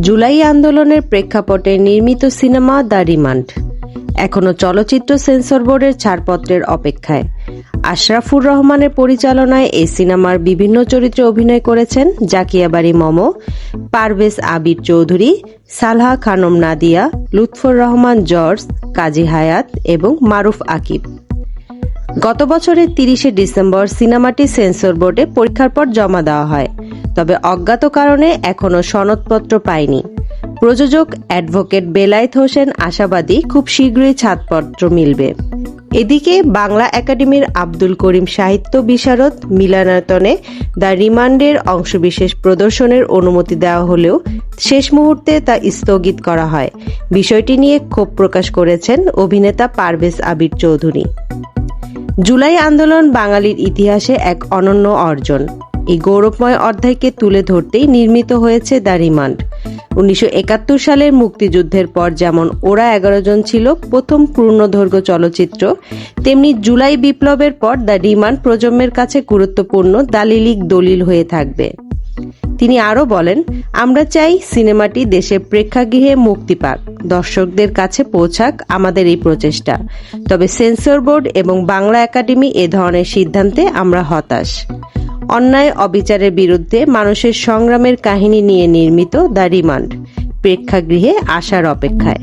জুলাই আন্দোলনের প্রেক্ষাপটে নির্মিত সিনেমা দ্য রিমান্ড। এখনও চলচ্চিত্র সেন্সর বোর্ডের ছাড়পত্রের অপেক্ষায়। আশরাফুর রহমানের পরিচালনায় এই সিনেমার বিভিন্ন চরিত্রে অভিনয় করেছেন জাকিয়া বাড়ি মম, পারভেজ আবির চৌধুরী, সালহা খানম নাদিয়া, লুৎফর রহমান জর্জ, কাজী হায়াত এবং মারুফ আকিব। গত বছরের তিরিশে ডিসেম্বর সিনেমাটি সেন্সর বোর্ডে পরীক্ষার পর জমা দেওয়া হয়, তবে অজ্ঞাত কারণে এখনও সনদপত্র পায়নি। প্রযোজক অ্যাডভোকেট বেলায়েত হোসেন আশাবাদী খুব শীঘ্রই ছাড়পত্র মিলবে। এদিকে বাংলা একাডেমির আব্দুল করিম সাহিত্য বিশারদ মিলনায়তনে দ্য রিমান্ডের অংশবিশেষ প্রদর্শনের অনুমতি দেওয়া হলেও শেষ মুহূর্তে তা স্থগিত করা হয়। বিষয়টি নিয়ে ক্ষোভ প্রকাশ করেছেন অভিনেতা পারভেজ আবির চৌধুরী। জুলাই আন্দোলন বাঙালির ইতিহাসে এক অনন্য অর্জন। এই গৌরবময় অধ্যায়কে তুলে ধরতেই নির্মিত হয়েছে দ্য রিমান্ড। উনিশশো একাত্তর সালের মুক্তিযুদ্ধের পর যেমন ওরা এগারো জন ছিল, প্রথম পূর্ণদৈর্ঘ্য চলচ্চিত্র, তেমনি জুলাই বিপ্লবের পর দ্য রিমান্ড প্রজন্মের কাছে গুরুত্বপূর্ণ দালিলিক দলিল হয়ে থাকবে। তিনি আরও বলেন, আমরা চাই সিনেমাটি দেশের প্রেক্ষাগৃহে মুক্তি পাক, দর্শকদের কাছে পৌঁছাক আমাদের এই প্রচেষ্টা। তবে সেন্সর বোর্ড এবং বাংলা একাডেমি এ ধরনের সিদ্ধান্তে আমরা হতাশ। অন্যায়, অবিচারের বিরুদ্ধে মানুষের সংগ্রামের কাহিনী নিয়ে নির্মিত দ্য রিমান্ড, প্রেক্ষাগৃহে আসার অপেক্ষায়।